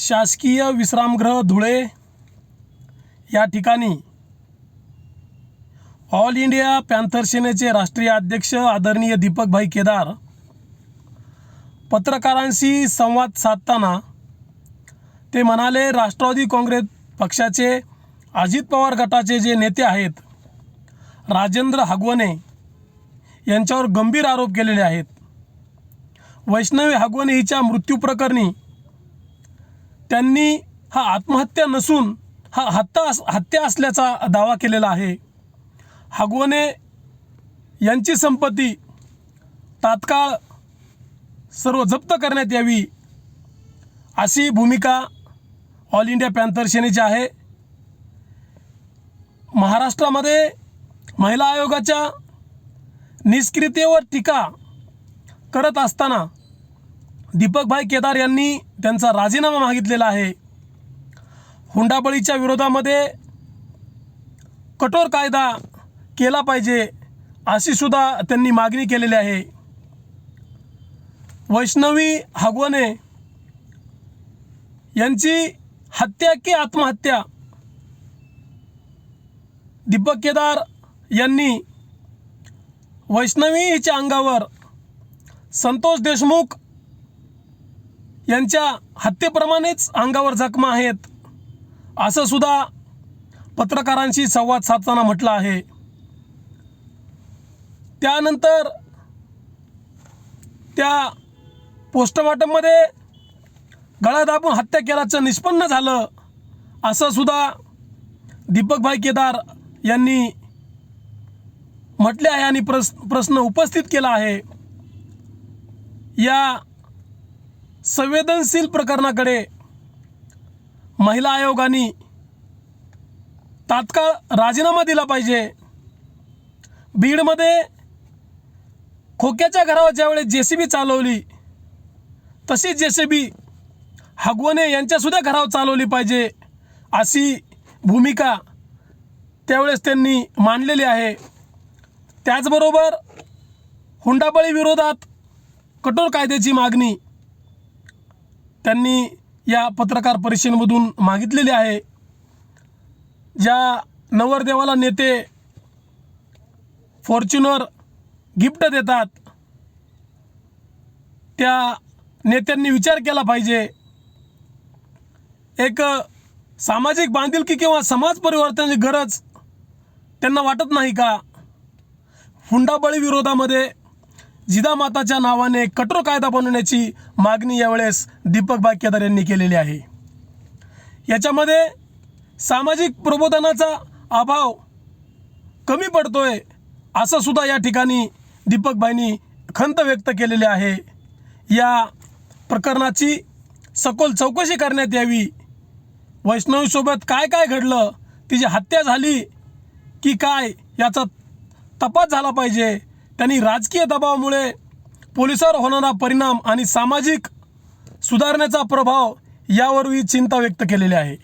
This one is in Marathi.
शासकीय विश्रामगृह धुळे या ठिकाणी ऑल इंडिया पॅन्थर सेनेचे राष्ट्रीय अध्यक्ष आदरणीय दीपकभाई केदार पत्रकारांशी संवाद साधताना ते म्हणाले राष्ट्रवादी काँग्रेस पक्षाचे अजित पवार गटाचे जे नेते आहेत राजेंद्र हगवणे यांच्यावर गंभीर आरोप केलेले आहेत. वैष्णवी हगवणे हिच्या मृत्यूप्रकरणी त्यांनी हा आत्महत्या नसून हा हत्या अस हत्या असल्याचा दावा केलेला आहे. हगवणे यांची संपत्ती तात्काळ सर्व जप्त करण्यात यावी अशी भूमिका ऑल इंडिया पॅन्थर सेनेची आहे. महाराष्ट्रामध्ये महिला आयोगाच्या निष्क्रियतेवर टीका करत असताना दीपकभाई केदार यांनी त्यांचा राजीनामा मागितलेला आहे. हुंडाबळीच्या विरोधामध्ये कठोर कायदा केला पाहिजे अशी सुद्धा त्यांनी मागणी केलेली आहे. वैष्णवी हगवणे यांची हत्या की आत्महत्या? दीपक केदार यांनी वैष्णवी हिच्या अंगावर संतोष देशमुख यांच्या हत्येप्रमाणेच अंगावर जखमा आहेत. असं सुद्धा पत्रकारांशी संवाद साधताना म्हटलं आहे. त्यानंतर त्या पोस्टमॉर्टममध्ये गळा दाबून हत्या केल्याचं निष्पन्न झालं असं सुद्धा दीपकभाई केदार यांनी म्हटले आहे आणि प्रस प्रश्न उपस्थित केला आहे. या संवेदनशील प्रकरणाकडे महिला आयोगाने तात्काळ राजीनामा दिला पाहिजे. बीडमध्ये खोक्याच्या घरावर ज्यावेळेस जे सी बी चालवली तशी जे सी बी हगवणे यांच्यासुद्धा घरावर चालवली पाहिजे अशी भूमिका त्यावेळेस त्यांनी मांडलेली आहे. त्याचबरोबर हुंडाबळी विरोधात कठोर कायद्याची मागणी त्यांनी या पत्रकार परिषदेमधून मागितलेली आहे. ज्या नवरदेवाला नेते फॉर्च्युनर गिफ्ट देतात त्या नेत्यांनी विचार केला पाहिजे. एक सामाजिक बांधिलकी किंवा समाज परिवर्तनाची गरज त्यांना वाटत नाही का? हुंडाबळी विरोधामध्ये जिदामाताच्या नावाने कठोर कायदा बनवण्याची मागणी यावेळेस दीपक केदार यांनी केलेली आहे. याच्यामध्ये सामाजिक प्रबोधनाचा अभाव कमी पडतोय असं सुद्धा या ठिकाणी दीपकबाईंनी खंत व्यक्त केलेली आहे. या प्रकरणाची सखोल चौकशी करण्यात यावी. वैष्णवीसोबत काय काय घडलं तिची हत्या झाली की काय याचा तपास झाला पाहिजे. त्यांनी राजकीय दबावामुळे पोलिसावर होणारा परिणाम आणि सामाजिक सुधारण्याचा प्रभाव यावरही चिंता व्यक्त केलेली आहे.